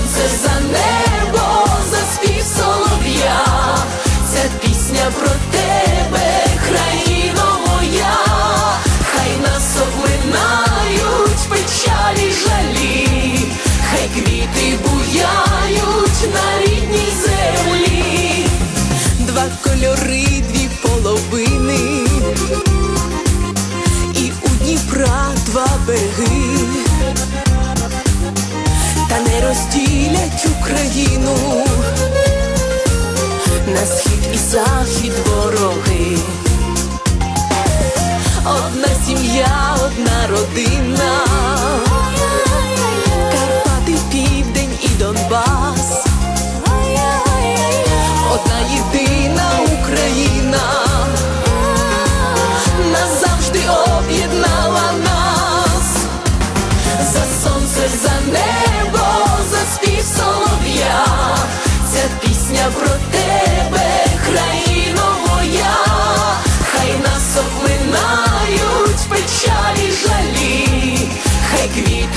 сонце, за небо, за спів солов'я, ця пісня про тебе, країно моя, хай нас облинають печалі жалі, хай квіти буяють на рідній землі, два кольори, дві розділять Україну на схід і захід вороги.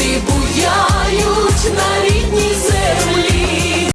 Квіти буяють на рідній землі.